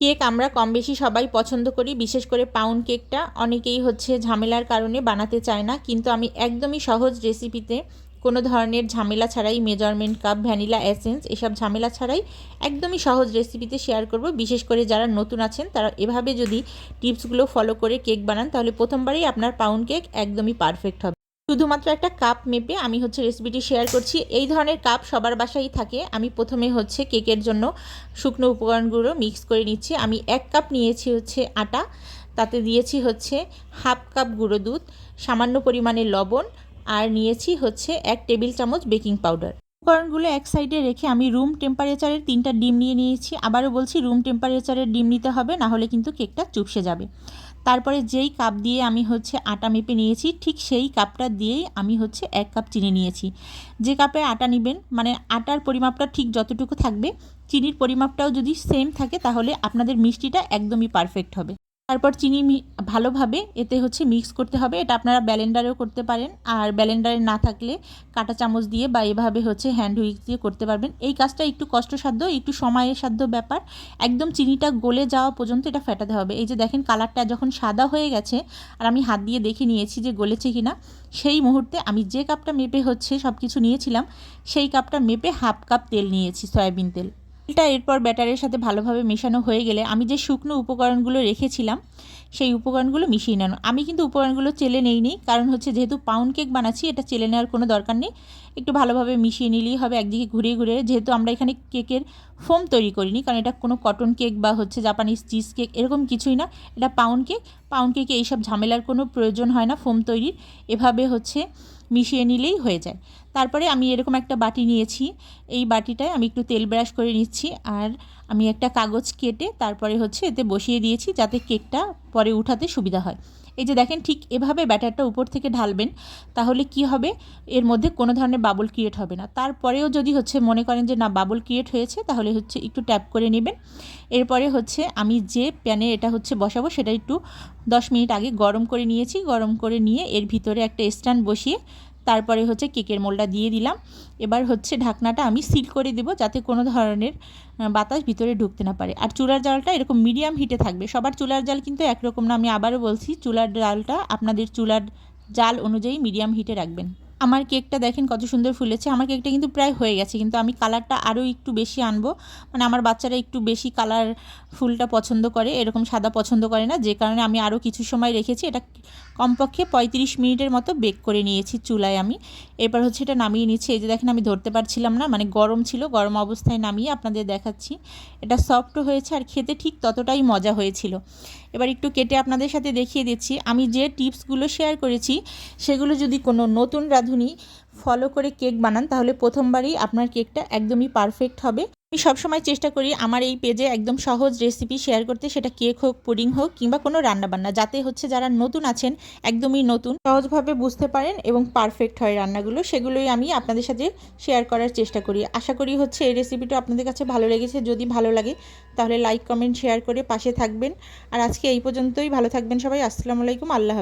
Cake আমরা কম বেশি সবাই পছন্দ করি, বিশেষ করে পাউন্ড কেকটা অনেকেই হচ্ছে ঝামেলার কারণে বানাতে চায় না, কিন্তু আমি একদমই সহজ রেসিপিতে কোনো ধরনের ঝামেলা ছাড়াই মেজারমেন্ট কাপ ভ্যানিলা এসেন্স এসব ঝামেলা ছাড়াই একদমই সহজ রেসিপিতে শেয়ার করব। বিশেষ করে যারা নতুন আছেন, তারা এভাবে যদি টিপসগুলো ফলো করে কেক বানান, তাহলে প্রথমবারই আপনার পাউন্ড কেক একদমই পারফেক্ট হবে। শুধুমাত্র একটা কাপ মেপে আমি হচ্ছে রেসিপিটি শেয়ার করছি। এই ধরনের কাপ সবার বাসায় থাকে। আমি প্রথমে হচ্ছে কেকের জন্য শুকনো উপকরণগুলো মিক্স করে নিচ্ছি। আমি এক কাপ নিয়েছি হচ্ছে আটা। তাতে দিয়েছি হচ্ছে হাফ কাপ গুঁড়ো দুধ, সামান্য পরিমাণে লবণ, আর নিয়েছি হচ্ছে এক টেবিল চামচ বেকিং পাউডার উপকরণগুলো এক সাইডে রেখে আমি রুম টেম্পারেচারের তিনটা ডিম নিয়ে নিয়েছি। আবারও বলছি, রুম টেম্পারেচারের ডিম নিতে হবে, না হলে কিন্তু কেকটা চুপসে যাবে। তারপরে যেই কাপ দিয়ে আমি হচ্ছে আটা মেপে নিয়েছি, ঠিক সেই কাপটা দিয়েই আমি হচ্ছে এক কাপ চিনি নিয়েছি। যে কাপে আটা নেবেন মানে আটার পরিমাপটা ঠিক যতটুকু থাকবে, চিনির পরিমাপটাও যদি সেম থাকে, তাহলে আপনাদের মিষ্টিটা একদমই পারফেক্ট হবে। তারপর চিনি ভালোভাবে এতে হচ্ছে মিক্স করতে হবে। এটা আপনারা ব্যালেন্ডারেও করতে পারেন। আর ব্যালেন্ডারে না থাকলে কাঁটা চামচ দিয়ে বা এভাবে হচ্ছে হ্যান্ড হুইক দিয়ে করতে পারবেন। এই কাজটা একটু কষ্টসাধ্য, একটু সময়ের সাধ্য ব্যাপার। একদম চিনিটা গলে যাওয়া পর্যন্ত এটা ফেটাতে হবে। এই যে দেখেন কালারটা যখন সাদা হয়ে গেছে, আর আমি হাত দিয়ে দেখে নিয়েছি যে গলেছে কিনা, সেই মুহূর্তে আমি যে কাপটা মেপে হচ্ছে সব কিছু নিয়েছিলাম, সেই কাপটা মেপে হাফ কাপ তেল নিয়েছি, সয়াবিন তেল। তেলটা এরপর ব্যাটারের সাথে ভালোভাবে মেশানো হয়ে গেলে আমি যে শুকনো উপকরণগুলো রেখেছিলাম, সেই উপকরণগুলো মিশিয়ে নেন আমি কিন্তু উপকরণগুলো চেলে নেই নি কারণ হচ্ছে যেহেতু পাউন্ড কেক বানাচ্ছি, এটা চেলে নেওয়ার কোনো দরকার নেই। একটু ভালোভাবে মিশিয়ে নিলেই হবে, একদিকে ঘুরিয়ে ঘুরিয়ে। যেহেতু আমরা এখানে কেকের ফোম তৈরি করিনি, কারণ এটা কোনো কটন কেক বা হচ্ছে জাপানিজ চিজ কেক এরকম কিছুই না। এটা পাউন্ড কেক পাউন্ড কেকে এইসব ঝামেলার কোনো প্রয়োজন হয় না ফোম তৈরির। এভাবে হচ্ছে মিশিয়ে নিলেই হয়ে যায়। তারপরে আমি এরকম একটা বাটি নিয়েছি। এই বাটিটায় আমি একটু তেল ব্রাশ করে নিচ্ছি আর আমি একটা কাগজ কেটে তারপরে হচ্ছে এতে বসিয়ে দিয়েছি যাতে কেকটা পরে উঠাতে সুবিধা হয়। এই যে দেখেন ঠিক এভাবে ব্যাটারটা উপর থেকে ঢালবেন, তাহলে কি হবে? এর মধ্যে কোনো ধরনের বাবল ক্রিয়েট হবে না। তারপরেও যদি হচ্ছে মনে করেন যে না, বাবল ক্রিয়েট হয়েছে, তাহলে হচ্ছে একটু ট্যাপ করে নেবেন। এরপরে হচ্ছে আমি যে প্যানে এটা হচ্ছে বসাবো, সেটা একটু দশ মিনিট আগে গরম করে নিয়েছি। গরম করে নিয়ে এর ভিতরে একটা স্ট্যান্ড বসিয়ে তারপরে হচ্ছে কেকের মোলটা দিয়ে দিলাম। এবার হচ্ছে ঢাকনাটা আমি সিল করে দেবো যাতে কোনো ধরনের বাতাস ভিতরে ঢুকতে না পারে। আর চুলার জালটা এরকম মিডিয়াম হিটে থাকবে। সবার চুলার জাল কিন্তু একরকম না। আমি আবারও বলছি, চুলার জালটা আপনাদের চুলার জাল অনুযায়ী মিডিয়াম হিটে রাখবেন। আমার কেকটা দেখেন কত সুন্দর ফুলেছে। আমার কেকটা কিন্তু প্রায় হয়ে গেছে, কিন্তু আমি কালারটা আরও একটু বেশি আনব। মানে আমার বাচ্চারা একটু বেশি কালার ফুলটা পছন্দ করে, এরকম সাদা পছন্দ করে না। যে কারণে আমি আরও কিছু সময় রেখেছি, এটা কমপক্ষে পঁয়ত্রিশ মিনিটের মতো বেক করে নিয়েছি চুলায় আমি। এরপর হচ্ছে এটা নামিয়ে নিচ্ছি। এই যে দেখেন আমি ধরতে পারছিলাম না মানে গরম ছিল, গরম অবস্থায় নামিয়ে আপনাদের দেখাচ্ছি। এটা সফট হয়েছে আর খেতে ঠিক ততটাই মজা হয়েছিল। এবার একটু কেটে আপনাদের সাথে দেখিয়ে দিচ্ছি। আমি যে টিপসগুলো শেয়ার করেছি, সেগুলো যদি কোনো নতুন রাঁধুনি ফলো করে কেক বানান, তাহলে প্রথমবারই আপনার কেকটা একদমই পারফেক্ট হবে। আমি সবসময় চেষ্টা করি আমার এই পেজে একদম সহজ রেসিপি শেয়ার করতে, সেটা কেক হোক পুডিং হোক, কিংবা কোনো রান্নাবান্না, যাতে হচ্ছে যারা নতুন আছেন, একদমই নতুন, সহজভাবে বুঝতে পারেন এবং পারফেক্ট হয় রান্নাগুলো, সেগুলোই আমি আপনাদের সাথে শেয়ার করার চেষ্টা করি। আশা করি হচ্ছে এই রেসিপিটা আপনাদের কাছে ভালো লেগেছে। যদি ভালো লাগে, তাহলে লাইক কমেন্ট শেয়ার করে পাশে থাকবেন। আর আজকে এই পর্যন্তই, ভালো থাকবেন সবাই। আসসালামু আলাইকুম, আল্লাহ